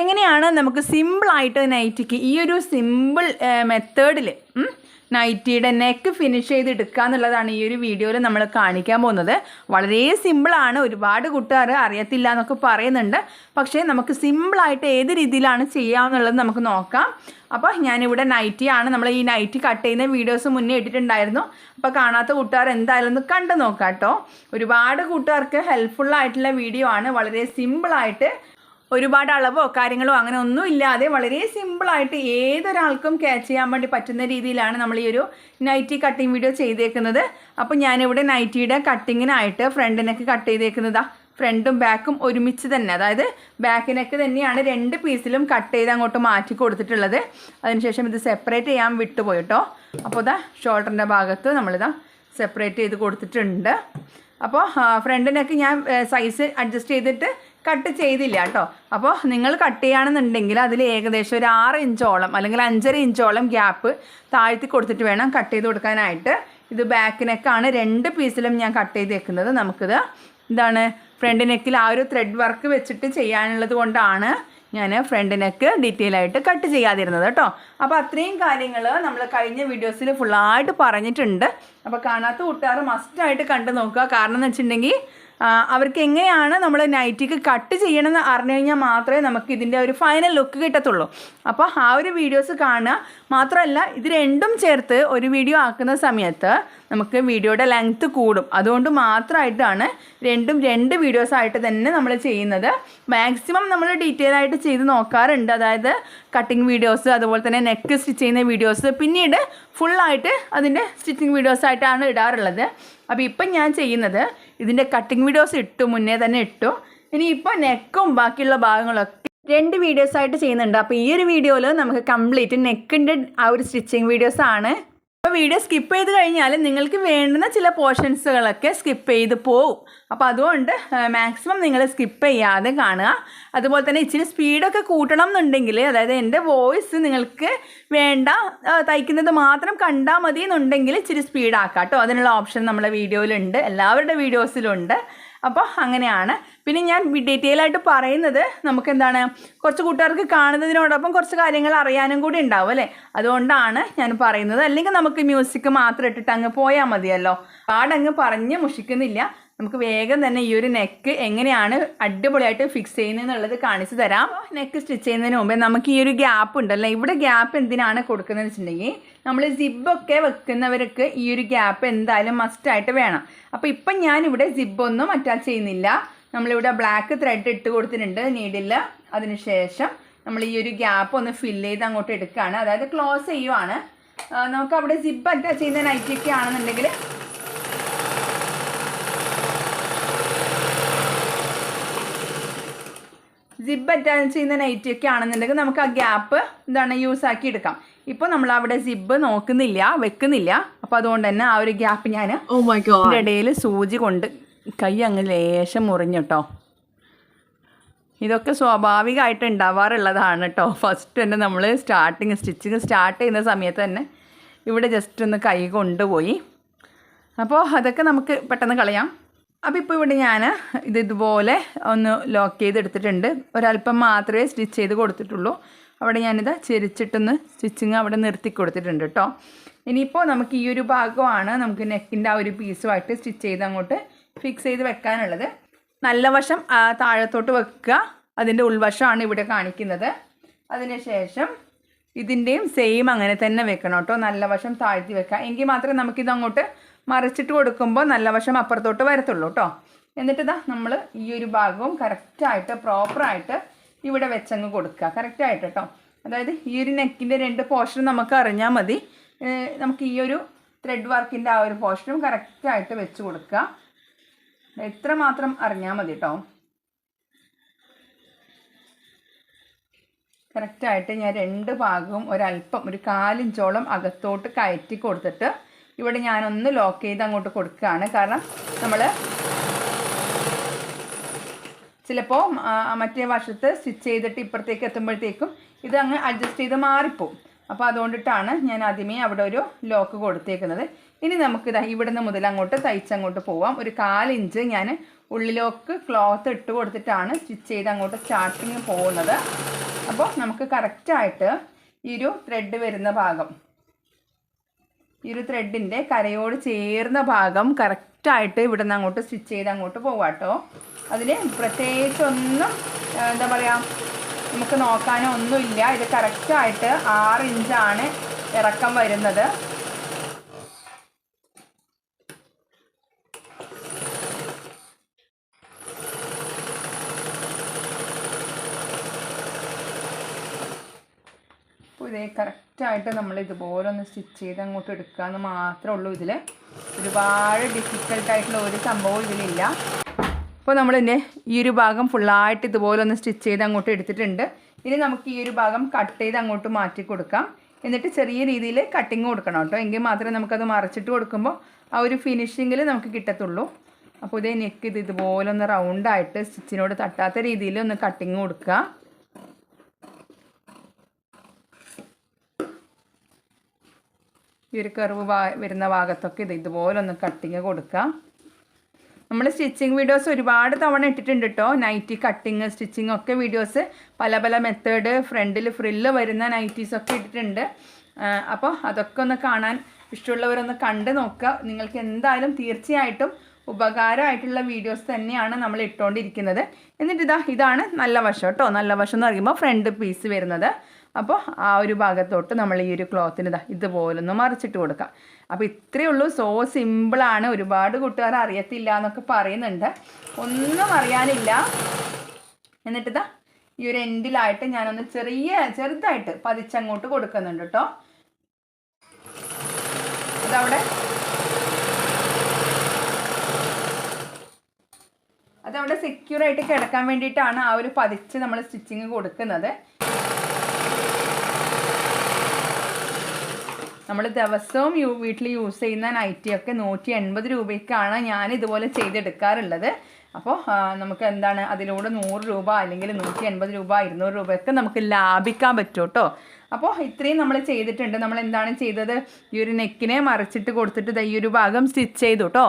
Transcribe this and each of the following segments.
എങ്ങനെയാണ് നമുക്ക് സിമ്പിളായിട്ട് നൈറ്റിക്ക് ഈ ഒരു സിമ്പിൾ മെത്തേഡിൽ നൈറ്റിയുടെ നെക്ക് ഫിനിഷ് ചെയ്ത് എടുക്കുക എന്നുള്ളതാണ് ഈ ഒരു വീഡിയോയിൽ നമ്മൾ കാണിക്കാൻ പോകുന്നത്. വളരെ സിമ്പിളാണ് ഒരുപാട് കൂട്ടുകാർ അറിയത്തില്ല എന്നൊക്കെ പറയുന്നുണ്ട്. പക്ഷേ നമുക്ക് സിമ്പിളായിട്ട് ഏത് രീതിയിലാണ് ചെയ്യാമെന്നുള്ളത് നമുക്ക് നോക്കാം. അപ്പോൾ ഞാനിവിടെ നൈറ്റിയാണ് നമ്മൾ ഈ നൈറ്റി കട്ട് ചെയ്യുന്ന വീഡിയോസ് മുന്നേ ഇട്ടിട്ടുണ്ടായിരുന്നു. അപ്പോൾ കാണാത്ത കൂട്ടുകാർ എന്തായാലും ഒന്ന് കണ്ടു നോക്കാം കേട്ടോ ഒരുപാട് കൂട്ടുകാർക്ക് ഹെൽപ്ഫുൾ ആയിട്ടുള്ള വീഡിയോ ആണ്. വളരെ സിമ്പിളായിട്ട് ഒരുപാട് അളവോ കാര്യങ്ങളോ അങ്ങനെ ഒന്നും ഇല്ലാതെ വളരെ സിമ്പിളായിട്ട് ഏതൊരാൾക്കും ക്യാച്ച് ചെയ്യാൻ വേണ്ടി പറ്റുന്ന രീതിയിലാണ് നമ്മൾ ഈ ഒരു നൈറ്റി കട്ടിങ് വീഡിയോ ചെയ്തേക്കുന്നത്. അപ്പോൾ ഞാനിവിടെ നൈറ്റിയുടെ കട്ടിങ്ങിനായിട്ട് ഫ്രണ്ടിനൊക്കെ കട്ട് ചെയ്തേക്കുന്നതാ. ഫ്രണ്ടും ബാക്കും ഒരുമിച്ച് തന്നെ. അതായത് ബാക്കിനൊക്കെ തന്നെയാണ് രണ്ട് പീസിലും കട്ട് ചെയ്ത് അങ്ങോട്ട് മാറ്റി കൊടുത്തിട്ടുള്ളത്. അതിനുശേഷം ഇത് സെപ്പറേറ്റ് ചെയ്യാൻ വിട്ടുപോയി കേട്ടോ അപ്പോൾ ഇതാ ഷോൾഡറിന്റെ ഭാഗത്ത് നമ്മളിതാ സെപ്പറേറ്റ് ചെയ്ത് കൊടുത്തിട്ടുണ്ട്. അപ്പോൾ ഫ്രണ്ടിനൊക്കെ ഞാൻ സൈസ് അഡ്ജസ്റ്റ് ചെയ്തിട്ട് കട്ട് ചെയ്തില്ല കേട്ടോ. അപ്പോൾ നിങ്ങൾ കട്ട് ചെയ്യുകയാണെന്നുണ്ടെങ്കിൽ അതിൽ ഏകദേശം ഒരു ആറ് ഇഞ്ചോളം അല്ലെങ്കിൽ അഞ്ചര ഇഞ്ചോളം ഗ്യാപ്പ് താഴ്ത്തി കൊടുത്തിട്ട് വേണം കട്ട് ചെയ്ത് കൊടുക്കാനായിട്ട്. ഇത് ബാക്ക് നെക്കാണ് രണ്ട് പീസിലും ഞാൻ കട്ട് ചെയ്തേക്കുന്നത്. നമുക്കിത് എന്താണ് ഫ്രണ്ട് നെക്കിൽ ആ ഒരു ത്രെഡ് വർക്ക് വെച്ചിട്ട് ചെയ്യാനുള്ളത് കൊണ്ടാണ് ഞാൻ ഫ്രണ്ട് നെക്ക് ഡീറ്റെയിൽ ആയിട്ട് കട്ട് ചെയ്യാതിരുന്നത് കേട്ടോ. അപ്പോൾ അത്രയും കാര്യങ്ങൾ നമ്മൾ കഴിഞ്ഞ വീഡിയോസിൽ ഫുള്ളായിട്ട് പറഞ്ഞിട്ടുണ്ട്. അപ്പോൾ കാണാത്ത കൂട്ടുകാർ മസ്റ്റായിട്ട് കണ്ടു നോക്കുക. കാരണം എന്ന് വെച്ചിട്ടുണ്ടെങ്കിൽ അവർക്ക് എങ്ങനെയാണ് നമ്മൾ നൈറ്റിക്ക് കട്ട് ചെയ്യണമെന്ന് അറിഞ്ഞു കഴിഞ്ഞാൽ മാത്രമേ നമുക്ക് ഇതിന്റെ ഒരു ഫൈനൽ ലുക്ക് കിട്ടത്തുള്ളൂ. അപ്പോൾ ആ ഒരു വീഡിയോസ് കാണുക. മാത്രമല്ല ഇത് രണ്ടും ചേർത്ത് ഒരു വീഡിയോ ആക്കുന്ന സമയത്ത് നമുക്ക് വീഡിയോയുടെ ലെങ്ത്ത് കൂടും. അതുകൊണ്ട് മാത്രമായിട്ടാണ് രണ്ടും രണ്ട് വീഡിയോസായിട്ട് തന്നെ നമ്മൾ ചെയ്യുന്നത്. മാക്സിമം നമ്മൾ ഡീറ്റെയിൽ ആയിട്ട് ചെയ്ത് നോക്കാറുണ്ട്. അതായത് കട്ടിങ് വീഡിയോസ് അതുപോലെ തന്നെ നെക്ക് സ്റ്റിച്ച് ചെയ്യുന്ന വീഡിയോസ് പിന്നീട് ഫുള്ളായിട്ട് അതിന്റെ സ്റ്റിച്ചിങ് വീഡിയോസായിട്ടാണ് ഇടാറുള്ളത്. അപ്പോൾ ഇപ്പം ഞാൻ ചെയ്യുന്നത് ഇതിന്റെ കട്ടിങ് വീഡിയോസ് ഇട്ടു മുന്നേ തന്നെ ഇട്ടു. ഇനി ഇപ്പോൾ നെക്കും ബാക്കിയുള്ള ഭാഗങ്ങളൊക്കെ രണ്ട് വീഡിയോസ് ആയിട്ട് ചെയ്യുന്നുണ്ട്. അപ്പോൾ ഈ ഒരു വീഡിയോയിൽ നമുക്ക് കംപ്ലീറ്റ് നെക്കിന്റെ ആ ഒരു സ്റ്റിച്ചിങ് വീഡിയോസ് ആണ്. അപ്പോൾ വീഡിയോ സ്കിപ്പ് ചെയ്ത് കഴിഞ്ഞാൽ നിങ്ങൾക്ക് വേണ്ടുന്ന ചില പോർഷൻസുകളൊക്കെ സ്കിപ്പ് ചെയ്ത് പോവും. അപ്പോൾ അതുകൊണ്ട് മാക്സിമം നിങ്ങൾ സ്കിപ്പ് ചെയ്യാതെ കാണുക. അതുപോലെ തന്നെ ഇച്ചിരി സ്പീഡൊക്കെ കൂട്ടണം എന്നുണ്ടെങ്കിൽ അതായത് എന്റെ വോയിസ് നിങ്ങൾക്ക് വേണ്ട തയ്ക്കുന്നത് മാത്രം കണ്ടാൽ മതി എന്നുണ്ടെങ്കിൽ ഇച്ചിരി സ്പീഡാക്കാം കേട്ടോ. അതിനുള്ള ഓപ്ഷൻ നമ്മളെ വീഡിയോയിലുണ്ട്. എല്ലാവരുടെ വീഡിയോസിലുണ്ട് അപ്പോൾ അങ്ങനെയാണ്. പിന്നെ ഞാൻ ഡീറ്റെയിൽ ആയിട്ട് പറയുന്നത് നമുക്ക് എന്താണ് കുറച്ച് കൂട്ടുകാർക്ക് കാണുന്നതിനോടൊപ്പം കുറച്ച് കാര്യങ്ങൾ അറിയാനും കൂടി ഉണ്ടാവും അല്ലേ? അതുകൊണ്ടാണ് ഞാൻ പറയുന്നത്. അല്ലെങ്കിൽ നമുക്ക് മ്യൂസിക് മാത്രം ഇട്ടിട്ട് അങ്ങ് പോയാൽ മതിയല്ലോ. പാടങ്ങ് പറഞ്ഞ് മുഷിക്കുന്നില്ല. നമുക്ക് വേഗം തന്നെ ഈ ഒരു നെക്ക് എങ്ങനെയാണ് അടിപൊളിയായിട്ട് ഫിക്സ് ചെയ്യുന്നതെന്നുള്ളത് കാണിച്ചു തരാം. നെക്ക് സ്റ്റിച്ച് ചെയ്യുന്നതിന് മുമ്പേ നമുക്ക് ഈ ഒരു ഗ്യാപ്പ് ഉണ്ടല്ലോ. ഇവിടെ ഗ്യാപ്പ് എന്തിനാണ് കൊടുക്കുന്നത് വെച്ചിട്ടുണ്ടെങ്കിൽ നമ്മൾ സിബൊക്കെ വെക്കുന്നവർക്ക് ഈ ഒരു ഗ്യാപ്പ് എന്തായാലും മസ്റ്റായിട്ട് വേണം. അപ്പോൾ ഇപ്പം ഞാനിവിടെ സിബൊന്നും അറ്റാച്ച് ചെയ്യുന്നില്ല. നമ്മളിവിടെ ബ്ലാക്ക് ത്രെഡ് ഇട്ട് കൊടുത്തിട്ടുണ്ട് നീഡിൽ അതിനുശേഷം നമ്മൾ ഈ ഒരു ഗ്യാപ്പ് ഒന്ന് ഫില്ല് ചെയ്ത് അങ്ങോട്ട് എടുക്കുകയാണ്. അതായത് ക്ലോസ് ചെയ്യുവാണ്. നമുക്ക് അവിടെ സിബ് അറ്റാച്ച് ചെയ്യുന്ന നൈറ്റൊക്കെ ആണെന്നുണ്ടെങ്കിൽ സിബ് അറ്റാച്ച് ചെയ്യുന്ന നൈറ്റി ഒക്കെ ആണെന്നുണ്ടെങ്കിൽ നമുക്ക് ആ ഗ്യാപ്പ് എന്താണ് യൂസ് ആക്കി എടുക്കാം. ഇപ്പോൾ നമ്മൾ അവിടെ സിബ് നോക്കുന്നില്ല വെക്കുന്നില്ല. അപ്പോൾ അതുകൊണ്ട് തന്നെ ആ ഒരു ഗ്യാപ്പ് ഞാൻ Oh ഇടയിൽ സൂചി കൊണ്ട് കൈ അങ്ങ് ലേശം മുറിഞ്ഞു കേട്ടോ ഇതൊക്കെ സ്വാഭാവികമായിട്ട് ഉണ്ടാവാറുള്ളതാണ് കേട്ടോ ഫസ്റ്റ് തന്നെ നമ്മൾ സ്റ്റാർട്ടിങ് സ്റ്റിച്ചിങ് സ്റ്റാർട്ട് ചെയ്യുന്ന സമയത്ത് തന്നെ ഇവിടെ ജസ്റ്റ് ഒന്ന് കൈ കൊണ്ടുപോയി. അപ്പോൾ അതൊക്കെ നമുക്ക് പെട്ടെന്ന് കളയാം. അപ്പോൾ ഇപ്പോൾ ഇവിടെ ഞാൻ ഇത് ഇതുപോലെ ഒന്ന് ലോക്ക് ചെയ്തെടുത്തിട്ടുണ്ട്. ഒരല്പം മാത്രമേ സ്റ്റിച്ച് ചെയ്ത് കൊടുത്തിട്ടുള്ളൂ. അവിടെ ഞാനിത് ചെരിച്ചിട്ടൊന്ന് സ്റ്റിച്ചിങ് അവിടെ നിർത്തി കൊടുത്തിട്ടുണ്ട് കേട്ടോ ഇനിയിപ്പോൾ നമുക്ക് ഈ ഒരു ഭാഗമാണ് നമുക്ക് നെക്കിന്റെ ആ ഒരു പീസുമായിട്ട് സ്റ്റിച്ച് ചെയ്ത് അങ്ങോട്ട് ഫിക്സ് ചെയ്ത് വെക്കാനുള്ളത്. നല്ല വശം താഴത്തോട്ട് വെക്കുക. അതിന്റെ ഉൾവശമാണ് ഇവിടെ കാണിക്കുന്നത്. അതിനുശേഷം ഇതിന്റെയും സെയിം അങ്ങനെ തന്നെ വെക്കണം കേട്ടോ നല്ല വശം താഴ്ത്തി വെക്കുക. എങ്കിൽ മാത്രമേ നമുക്കിത് അങ്ങോട്ട് മറിച്ചിട്ട് കൊടുക്കുമ്പോൾ നല്ല വശം അപ്പുറത്തോട്ട് വരത്തുള്ളൂ കേട്ടോ എന്നിട്ട് നമ്മൾ ഈ ഒരു ഭാഗവും കറക്റ്റായിട്ട് പ്രോപ്പറായിട്ട് ഇവിടെ വെച്ചങ്ങ് കൊടുക്കുക. കറക്റ്റായിട്ട് കേട്ടോ അതായത് ഈ ഒരു നെക്കിന്റെ രണ്ട് പോർഷൻ നമുക്ക് അറിഞ്ഞാൽ മതി. നമുക്ക് ഈ ഒരു ത്രെഡ് വർക്കിന്റെ ആ ഒരു പോർഷനും കറക്റ്റായിട്ട് വെച്ച് കൊടുക്കുക. എത്ര മാത്രം അറിഞ്ഞാൽ മതി കേട്ടോ കറക്റ്റായിട്ട് ഞാൻ രണ്ട് ഭാഗവും ഒരല്പം ഒരു കാലിഞ്ചോളം അകത്തോട്ട് കയറ്റി കൊടുത്തിട്ട് ഇവിടെ ഞാനൊന്ന് ലോക്ക് ചെയ്ത് അങ്ങോട്ട് കൊടുക്കുകയാണ്. കാരണം നമ്മൾ ചിലപ്പോൾ മറ്റേ വശത്ത് സ്റ്റിച്ച് ചെയ്തിട്ട് ഇപ്പുറത്തേക്ക് എത്തുമ്പോഴത്തേക്കും ഇത് അങ്ങ് അഡ്ജസ്റ്റ് ചെയ്ത് മാറിപ്പോവും. അപ്പോൾ അതുകൊണ്ടിട്ടാണ് ഞാൻ ആദ്യമേ അവിടെ ഒരു ലോക്ക് കൊടുത്തേക്കുന്നത്. ഇനി നമുക്ക് ഇവിടെ ഇവിടുന്ന് മുതൽ അങ്ങോട്ട് തയ്ച്ചങ്ങോട്ട് പോവാം. ഒരു കാലിഞ്ച് ഞാൻ ഉള്ളിലോക്ക് ക്ലോത്ത് ഇട്ട് കൊടുത്തിട്ടാണ് സ്റ്റിച്ച് ചെയ്ത് അങ്ങോട്ട് സ്റ്റാർട്ടിങ് പോകുന്നത് അപ്പോൾ നമുക്ക് കറക്റ്റായിട്ട് ഈ ഒരു ത്രെഡ് വരുന്ന ഭാഗം ഈ ഒരു ത്രെഡിന്റെ കരയോട് ചേർന്ന ഭാഗം കറക്റ്റായിട്ട് ഇവിടെ നിന്ന് അങ്ങോട്ട് സ്റ്റിച്ച് ചെയ്ത് അങ്ങോട്ട് പോവാട്ടോ അതിൽ പ്രത്യേകിച്ചൊന്നും എന്താ പറയുക നമുക്ക് നോക്കാനോ ഒന്നുമില്ല ഇത് കറക്റ്റായിട്ട് ആറ് ഇഞ്ചാണ് ഇറക്കം വരുന്നത്. കറക്റ്റായിട്ട് നമ്മൾ ഇതുപോലെ ഒന്ന് സ്റ്റിച്ച് ചെയ്ത് അങ്ങോട്ട് എടുക്കുക എന്ന് മാത്രമേ ഉള്ളൂ ഇതിൽ ഒരുപാട് ഡിഫിക്കൽട്ടായിട്ടുള്ള ഒരു സംഭവം ഇതിലില്ല. അപ്പോൾ നമ്മൾ നമ്മളിതിന്റെ ഈ ഒരു ഭാഗം ഫുള്ളായിട്ട് ഇതുപോലെ ഒന്ന് സ്റ്റിച്ച് ചെയ്ത് അങ്ങോട്ട് എടുത്തിട്ടുണ്ട്. ഇനി നമുക്ക് ഈ ഒരു ഭാഗം കട്ട് ചെയ്ത് അങ്ങോട്ട് മാറ്റി കൊടുക്കാം. എന്നിട്ട് ചെറിയ രീതിയിൽ കട്ടിങ് കൊടുക്കണം കേട്ടോ. എങ്കിൽ മാത്രമേ നമുക്കത് മറച്ചിട്ട് കൊടുക്കുമ്പോൾ ആ ഒരു ഫിനിഷിങ്ങിൽ നമുക്ക് കിട്ടത്തുള്ളൂ. അപ്പോൾ ഇതേ നെക്ക് ഇത് ഇതുപോലെ ഒന്ന് റൗണ്ടായിട്ട് സ്റ്റിച്ചിനോട് തട്ടാത്ത രീതിയിൽ ഒന്ന് കട്ടിങ് കൊടുക്കുക ഈ ഒരു കർവ് വരുന്ന ഭാഗത്തൊക്കെ ഇത് ഇതുപോലെ ഒന്ന് കട്ടിങ് കൊടുക്കുക നമ്മൾ സ്റ്റിച്ചിങ് വീഡിയോസ് ഒരുപാട് തവണ ഇട്ടിട്ടുണ്ട് കേട്ടോ നൈറ്റി കട്ടിങ് സ്റ്റിച്ചിങ് ഒക്കെ വീഡിയോസ് പല പല മെത്തേഡ് ഫ്രണ്ടിൽ ഫ്രില്ല് വരുന്ന നൈറ്റീസ് ഒക്കെ ഇട്ടിട്ടുണ്ട്. അപ്പോൾ അതൊക്കെ ഒന്ന് കാണാൻ ഇഷ്ടമുള്ളവരൊന്ന് കണ്ട് നോക്കുക നിങ്ങൾക്ക് എന്തായാലും തീർച്ചയായിട്ടും ഉപകാരമായിട്ടുള്ള വീഡിയോസ് തന്നെയാണ് നമ്മൾ ഇട്ടുകൊണ്ടിരിക്കുന്നത് എന്നിട്ട് ഇതാ ഇതാണ് നല്ല വശം കേട്ടോ നല്ല വശം എന്ന് പറയുമ്പോൾ ഫ്രണ്ട് പീസ് വരുന്നത്. അപ്പോൾ ആ ഒരു ഭാഗത്തോട്ട് നമ്മൾ ഈ ഒരു ക്ലോത്തിന് ഇതാ ഇതുപോലൊന്ന് മറിച്ചിട്ട് കൊടുക്കാം. അപ്പോൾ ഇത്രയേ ഉള്ളൂ. സോ സിമ്പിളാണ് ഒരുപാട് കൂട്ടുകാർ അറിയത്തില്ല എന്നൊക്കെ പറയുന്നുണ്ട്. ഒന്നും അറിയാനില്ല. എന്നിട്ടിതാ ഈ ഒരു എൻഡിലായിട്ട് ഞാനൊന്ന് ചെറിയ ചെറുതായിട്ട് പതിച്ചങ്ങോട്ട് കൊടുക്കുന്നുണ്ട് കേട്ടോ. അതവിടെ. അതവിടെ സെക്യൂർ ആയിട്ട് കിടക്കാൻ വേണ്ടിയിട്ടാണ് ആ ഒരു പതിച്ച് നമ്മൾ സ്റ്റിച്ചിങ് കൊടുക്കുന്നത്. നമ്മൾ ദിവസവും യൂ വീട്ടിൽ യൂസ് ചെയ്യുന്ന നൈറ്റിയൊക്കെ നൂറ്റി എൺപത് രൂപയ്ക്കാണ് ഞാൻ ഇതുപോലെ ചെയ്തെടുക്കാറുള്ളത്. അപ്പോൾ നമുക്ക് എന്താണ് അതിലൂടെ നൂറ് രൂപ അല്ലെങ്കിൽ നൂറ്റി എൺപത് രൂപ ഇരുന്നൂറ് രൂപയൊക്കെ നമുക്ക് ലാഭിക്കാൻ പറ്റും കേട്ടോ അപ്പോൾ ഇത്രയും നമ്മൾ ചെയ്തിട്ടുണ്ട്. നമ്മൾ എന്താണ് ചെയ്തത്? ഈ ഒരു നെക്കിനെ മറിച്ചിട്ട് കൊടുത്തിട്ട് ഈ ഒരു ഭാഗം സ്റ്റിച്ച് ചെയ്തു കേട്ടോ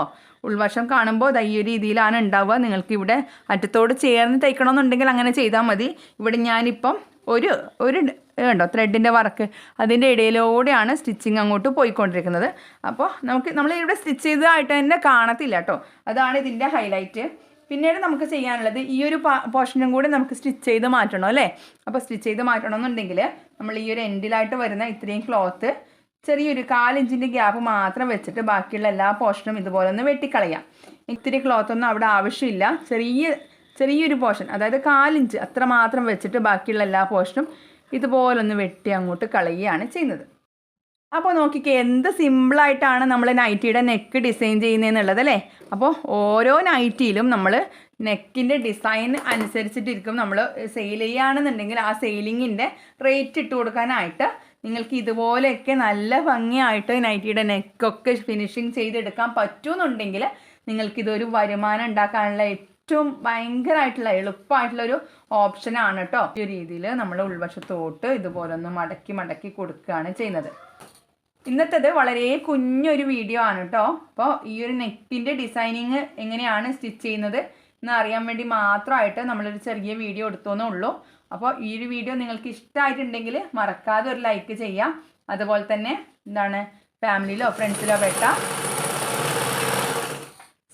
ഉൾവശം കാണുമ്പോൾ ഈ ഒരു രീതിയിലാണ് ഉണ്ടാവുക. നിങ്ങൾക്ക് ഇവിടെ അറ്റത്തോട് ചേർന്ന് തയ്ക്കണമെന്നുണ്ടെങ്കിൽ അങ്ങനെ ചെയ്താൽ മതി. ഇവിടെ ഞാനിപ്പം ഒരു ഒരു ഉണ്ടോ ത്രെഡിന്റെ വർക്ക് അതിന്റെ ഇടയിലൂടെയാണ് സ്റ്റിച്ചിങ് അങ്ങോട്ട് പോയിക്കൊണ്ടിരിക്കുന്നത്. അപ്പോൾ നമുക്ക് നമ്മൾ ഇവിടെ സ്റ്റിച്ച് ചെയ്തതായിട്ട് തന്നെ കാണത്തില്ല കേട്ടോ അതാണ് ഇതിന്റെ ഹൈലൈറ്റ് പിന്നീട് നമുക്ക് ചെയ്യാനുള്ളത് ഈ ഒരു പോർഷനും കൂടി നമുക്ക് സ്റ്റിച്ച് ചെയ്ത് മാറ്റണം അല്ലേ? അപ്പോൾ സ്റ്റിച്ച് ചെയ്ത് മാറ്റണം എന്നുണ്ടെങ്കിൽ നമ്മൾ ഈ ഒരു എൻഡിലായിട്ട് വരുന്ന ഇത്രയും ക്ലോത്ത് ചെറിയൊരു കാലിഞ്ചിന്റെ ഗ്യാപ്പ് മാത്രം വെച്ചിട്ട് ബാക്കിയുള്ള എല്ലാ പോർഷനും ഇതുപോലെ ഒന്ന് വെട്ടിക്കളയാം. ഇത്തിരി ക്ലോത്തൊന്നും അവിടെ ആവശ്യമില്ല. ചെറിയ ചെറിയൊരു പോർഷൻ അതായത് കാലിഞ്ച് അത്ര മാത്രം വെച്ചിട്ട് ബാക്കിയുള്ള എല്ലാ പോർഷനും ഇതുപോലെ ഒന്ന് വെട്ടി അങ്ങോട്ട് കളയുകയാണ് ചെയ്യുന്നത്. അപ്പോൾ നോക്കിക്കേ എന്ത് സിമ്പിളായിട്ടാണ് നമ്മൾ നൈറ്റിയുടെ നെക്ക് ഡിസൈൻ ചെയ്യുന്നതെന്നുള്ളത് അല്ലേ? അപ്പോൾ ഓരോ നൈറ്റിയിലും നമ്മൾ നെക്കിന്റെ ഡിസൈൻ അനുസരിച്ചിട്ടിരിക്കും നമ്മൾ സെയിൽ ചെയ്യുകയാണെന്നുണ്ടെങ്കിൽ ആ സെയിലിങ്ങിന്റെ റേറ്റ് ഇട്ട് കൊടുക്കാനായിട്ട് നിങ്ങൾക്ക് ഇതുപോലെയൊക്കെ നല്ല ഭംഗിയായിട്ട് നൈറ്റിയുടെ നെക്കൊക്കെ ഫിനിഷിങ് ചെയ്തെടുക്കാൻ പറ്റുമെന്നുണ്ടെങ്കിൽ നിങ്ങൾക്കിതൊരു വരുമാനം ഉണ്ടാക്കാനുള്ള ഏറ്റവും ഭയങ്കരമായിട്ടുള്ള എളുപ്പമായിട്ടുള്ള ഒരു ഓപ്ഷനാണ് കേട്ടോ ഈ രീതിയിൽ നമ്മൾ ഉൾവശത്തോട്ട് ഇതുപോലെ ഒന്ന് മടക്കി മടക്കി കൊടുക്കുകയാണ് ചെയ്യുന്നത്. ഇന്നത്തേത് വളരെ കുഞ്ഞൊരു വീഡിയോ ആണ് കേട്ടോ അപ്പോൾ ഈ ഒരു നെക്കിന്റെ ഡിസൈനിങ് എങ്ങനെയാണ് സ്റ്റിച്ച് ചെയ്യുന്നത് എന്ന് അറിയാൻ വേണ്ടി മാത്രമായിട്ട് നമ്മളൊരു ചെറിയ വീഡിയോ എടുത്തോന്നേ ഉള്ളൂ അപ്പോൾ ഈ ഒരു വീഡിയോ നിങ്ങൾക്ക് ഇഷ്ടമായിട്ടുണ്ടെങ്കിൽ മറക്കാതെ ഒരു ലൈക്ക് ചെയ്യാം. അതുപോലെ തന്നെ എന്താണ് ഫാമിലിയിലോ ഫ്രണ്ട്സിലോ പെട്ട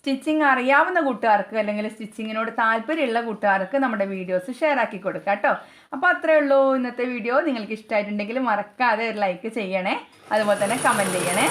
സ്റ്റിച്ചിങ് അറിയാവുന്ന കൂട്ടുകാർക്ക് അല്ലെങ്കിൽ സ്റ്റിച്ചിങ്ങിനോട് താല്പര്യമുള്ള കൂട്ടുകാർക്ക് നമ്മുടെ വീഡിയോസ് ഷെയർ ആക്കി കൊടുക്കുക കേട്ടോ. അപ്പോൾ അത്രേ ഉള്ളൂ ഇന്നത്തെ വീഡിയോ നിങ്ങൾക്ക് ഇഷ്ടമായിട്ടുണ്ടെങ്കിൽ മറക്കാതെ ഒരു ലൈക്ക് ചെയ്യണേ. അതുപോലെ തന്നെ കമന്റ് ചെയ്യണേ.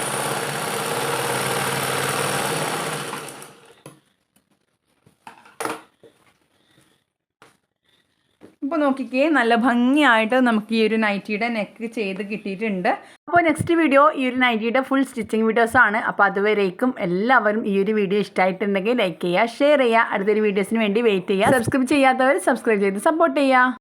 ഇപ്പോൾ നോക്കിക്കേ നല്ല ഭംഗിയായിട്ട് നമുക്ക് ഈ ഒരു നൈറ്റിയുടെ നെക്ക് ചെയ്ത് കിട്ടിയിട്ടുണ്ട്. അപ്പോൾ നെക്സ്റ്റ് വീഡിയോ ഈ ഒരു നൈറ്റിയുടെ ഫുൾ സ്റ്റിച്ചിങ് ആണ്. അപ്പോൾ അതുവരേക്കും എല്ലാവരും ഈ ഒരു വീഡിയോ ഇഷ്ടമായിട്ടുണ്ടെങ്കിൽ ലൈക്ക് ചെയ്യുക ഷെയർ ചെയ്യുക. അടുത്തൊരു വീഡിയോസിന് വേണ്ടി വെയിറ്റ് ചെയ്യുക. സബ്സ്ക്രൈബ് ചെയ്യാത്തവർ സബ്സ്ക്രൈബ് ചെയ്ത് സപ്പോർട്ട് ചെയ്യുക.